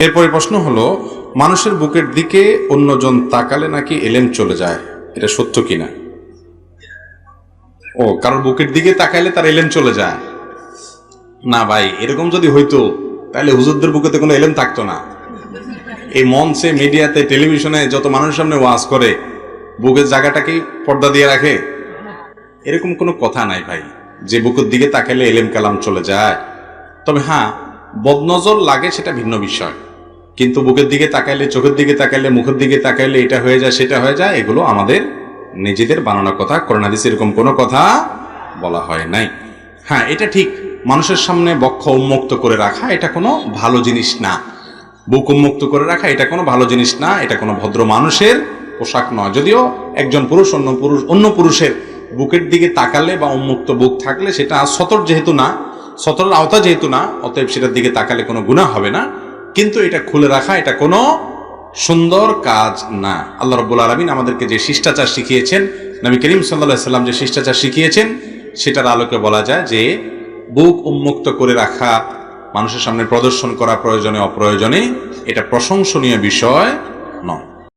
এরপরে প্রশ্ন হলো, মানুষের বুকের দিকে অন্যজন তাকালে নাকি এলেম চলে যায়? এটা সত্য কিনা? ও, কারোর বুকের দিকে তাকাইলে তার এলেম চলে যায়। না ভাই, এরকম যদি হইতো, তাহলে হুজুরদের বুকেতে কোনো এলেম থাকতো না। এই মঞ্চে, মিডিয়াতে, টেলিভিশনে যত মানুষের সামনে ওয়াজ করে, বুকের জায়গাটাকেই পর্দা দিয়ে রাখে? এরকম কোনো কথা নাই ভাই। যে বুকের দিকে তাকাইলে এলেম কালাম চলে যায়। তবে হ্যাঁ বদনজর লাগে সেটা ভিন্ন বিষয়। কিন্তু বুকের দিকে তাকাইলে, চোখের দিকে তাকাইলে, মুখের দিকে তাকাইলে এটা হয়ে যায়, সেটা হয়ে যায়, এগুলো আমাদের নিজেদের বানানো কথা। করোনাদিস এরকম কোনো কথা বলা হয় নাই। হ্যাঁ এটা ঠিক। মানুষের সামনে বক্ষ উন্মুক্ত করে রাখা, এটা কোনো ভালো জিনিস না। বুক উন্মুক্ত করে রাখা, এটা কোনো ভালো জিনিস না, এটা কোনো ভদ্র মানুষের পোশাক নয়। যদিও একজন পুরুষ অন্য পুরুষ, অন্য পুরুষের বুকের দিকে তাকালে বা উন্মুক্ত বুক থাকলে সেটা সতর যেহেতু না, সতরের আওতা যেহেতু না, অতএব সেটার দিকে তাকালে কোনো গুণা হবে না। কিন্তু এটা খুলে রাখা এটা কোনো সুন্দর কাজ না। আল্লাহ রব্বুল আলমিন আমাদেরকে যে শিষ্টাচার শিখিয়েছেন, নবী করিম সাল্লাহ সাল্লাম যে শিষ্টাচার শিখিয়েছেন, সেটার আলোকে বলা যায় যে বুক উন্মুক্ত করে রাখা, মানুষের সামনে প্রদর্শন করা প্রয়োজনে অপ্রয়োজনে এটা প্রশংসনীয় বিষয় নয়।